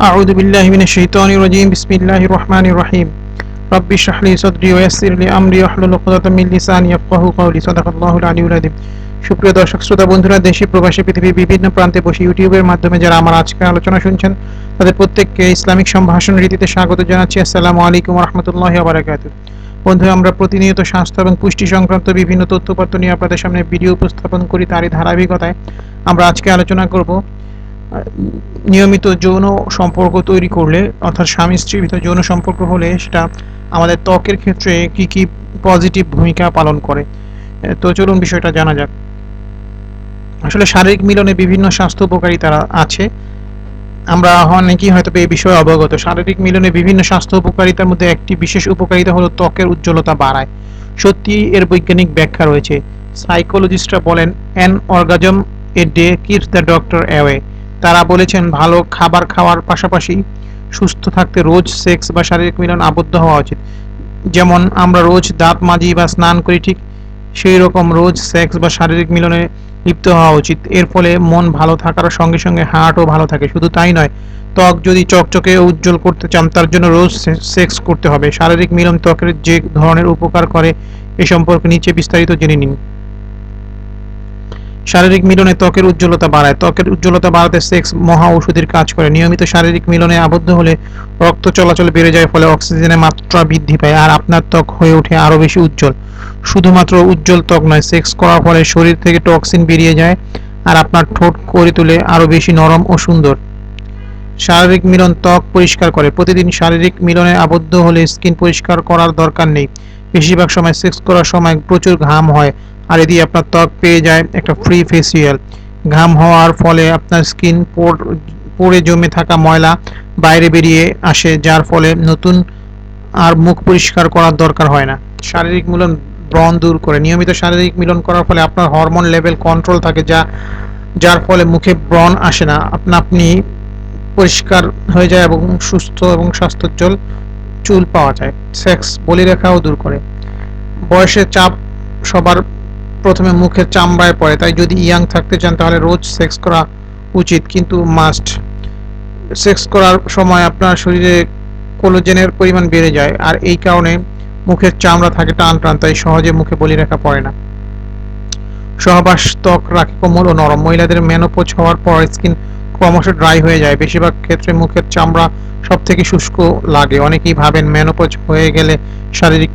أعوذ بالله من الشيطان الرجيم بسم الله الرحمن الرحيم رب اشرح لي صدري ويسر لي أمري واحلل عقدة من لساني يفقهوا قولي صدق الله العلي العظيم সুপ্রিয় দর্শক শ্রোতা বন্ধুরা দেশে প্রবাসী পৃথিবীর বিভিন্ন প্রান্তে বসে ইউটিউবের মাধ্যমে যারা আমার আজকের আলোচনা শুনছেন তাদের প্রত্যেককে ইসলামিক সম্ভাষণ রীতিতে স্বাগত জানাচ্ছি আসসালামু আলাইকুম রহমতুল্লাহ বারাকাতু বন্ধু আমরা প্রতিনিয়ত স্বাস্থ্য এবং পুষ্টি সংক্রান্ত বিভিন্ন তথ্যপত্র নিয়ে আপনাদের সামনে ভিডিও উপস্থাপন করি তারই ধারাবাহিকতায় আমরা আজকে আলোচনা করব নিয়মিত যৌন সম্পর্ক তৈরি করলে, অর্থাৎ স্বামী স্ত্রীর ভিতরে যৌন সম্পর্ক হলে সেটা আমাদের ত্বকের ক্ষেত্রে কি কি পজিটিভ ভূমিকা পালন করে। তো চলুন বিষয়টা জানা যাক। আসলে শারীরিক মিলনে বিভিন্ন স্বাস্থ্য উপকারিতা আছে। আমরা অনেকেই হয়তো এই বিষয়ে অবগত। শারীরিক মিলনে বিভিন্ন স্বাস্থ্য উপকারিতার মধ্যে একটি বিশেষ উপকারিতা হলো ত্বকের উজ্জ্বলতা বাড়ায়। সত্যি এর বৈজ্ঞানিক ব্যাখ্যা রয়েছে। সাইকোলজিস্টরা বলেন, an orgasm a day keeps the doctor away. তারা বলেছেন, ভালো খাবার খাওয়ার পাশাপাশি সুস্থ থাকতে রোজ সেক্স বা শারীরিক মিলন আবদ্ধ হওয়া উচিত। যেমন, আমরা রোজ দাঁত মাজি বা স্নান করি ঠিক সেই রকম রোজ সেক্স বা শারীরিক মিলনে লিপ্ত হওয়া উচিত। এর ফলে মন ভালো থাকার সঙ্গে সঙ্গে হার্টও ভালো থাকে। শুধু তাই নয়, ত্বক যদি চকচকে উজ্জ্বল করতে চান, তার জন্য রোজ সেক্স করতে হবে। শারীরিক মিলন ত্বকের যে ধরনের উপকার করে এ সম্পর্কে নিচে বিস্তারিত জেনে নিন। শারীরিক মিলনে ত্বকের উজ্জ্বলতা বাড়ায়। ত্বকের উজ্জ্বলতা বাড়াতে সেক্স মহা ঔষধির কাজ করে। নিয়মিত শারীরিক মিলনে আবদ্ধ হলে রক্ত চলাচল বেড়ে যায়, ফলে অক্সিজেনের মাত্রা বৃদ্ধি পায় আর আপনার ত্বক হয়ে ওঠে আরও বেশি উজ্জ্বল। শুধুমাত্র উজ্জ্বল ত্বক নয় সেক্স করার ফলে শরীর থেকে টক্সিন বেরিয়ে যায় আর আপনার ঠোঁট করে তুলে আরও বেশি নরম ও সুন্দর। শারীরিক মিলন ত্বক পরিষ্কার করে। প্রতিদিন শারীরিক মিলনে আবদ্ধ হলে স্কিন পরিষ্কার করার দরকার নেই। বেশিরভাগ সময় সেক্স করার সময় প্রচুর ঘাম হয়। আর এদি আপনার ত্বক পেয়ে যায় একটা ফ্রি ফেসিয়াল ঘাম হওয়ার ফলে আপনার স্কিন পড়ে জমে থাকা ময়লা বাইরে বেরিয়ে আসে, যার ফলে নতুন আর মুখ পরিষ্কার করার দরকার হয় না। শারীরিক মিলন ব্রণ দূর করে। নিয়মিত শারীরিক মিলন করার ফলে আপনার হরমোন লেভেল কন্ট্রোল থাকে, যা, যার ফলে মুখে ব্রণ আসে না। আপনা আপনি পরিষ্কার হয়ে যায় এবং সুস্থ এবং স্বাস্থ্যোজ্জ্বল চুল পাওয়া যায়। সেক্স বলি রেখাও দূর করে। বয়সের চাপ সবার প্রথমে মুখের চামড়ায় পড়ে। তাই যদি ইয়াং থাকতে চান, তাহলে রোজ সেক্স করা উচিত, কিন্তু মাস্ট। সেক্স করার সময় আপনার শরীরে কোলোজেনের পরিমাণ বেড়ে যায়, আর এই কারণে মুখের চামড়া থাকে টান টান তাই সহজে মুখে বলি রাখা পড়ে না। সহবাস, ত্বক, রাখে কোমল ও নরম। মহিলাদের মেনোপোজ হওয়ার পর স্কিন ক্রমশ ড্রাই হয়ে যায়। বেশিরভাগ ক্ষেত্রে মুখের চামড়া সব থেকে শুষ্ক লাগে। অনেকেই ভাবেন মেনোপোজ হয়ে গেলে শারীরিক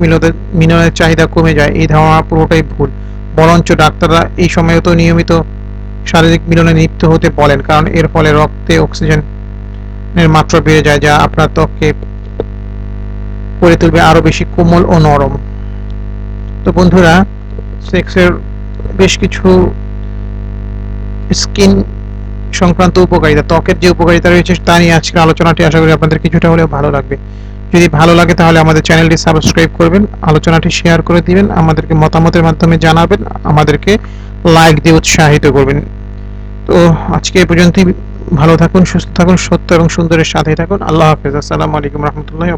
মিলনের চাহিদা কমে যায়। এই ধারণা পুরোটাই ভুল। বরঞ্চ ডাক্তাররা এই সময়ে তো নিয়মিত শারীরিক মিলনে লিপ্ত হতে বলেন, কারণ এর ফলে রক্তে অক্সিজেনের মাত্রা বেড়ে যায়, যা আপনার ত্বককে করে তুলবে আরও বেশি কোমল ও নরম। তো বন্ধুরা, সেক্সের বেশ কিছু স্কিন সংক্রান্ত উপকারিতা, ত্বকের যে উপকারিতা রয়েছে তা নিয়ে আজকে আলোচনাটি আশা করি আপনাদের কিছুটা হলেও ভালো লাগবে। যদি ভালো লাগে তাহলে আমাদের চ্যানেলটি সাবস্ক্রাইব করবেন, আলোচনাটি শেয়ার করে দিবেন, আমাদেরকে মতামতের মাধ্যমে জানাবেন, আমাদেরকে লাইক দিয়ে উৎসাহিত করবেন। তো আজকে এ পর্যন্তই, ভালো থাকুন, সুস্থ থাকুন, সত্য এবং সুন্দরের সাথে থাকুন। আল্লাহ হাফেজ। আসসালামু আলাইকুম রহমতুল্লাহ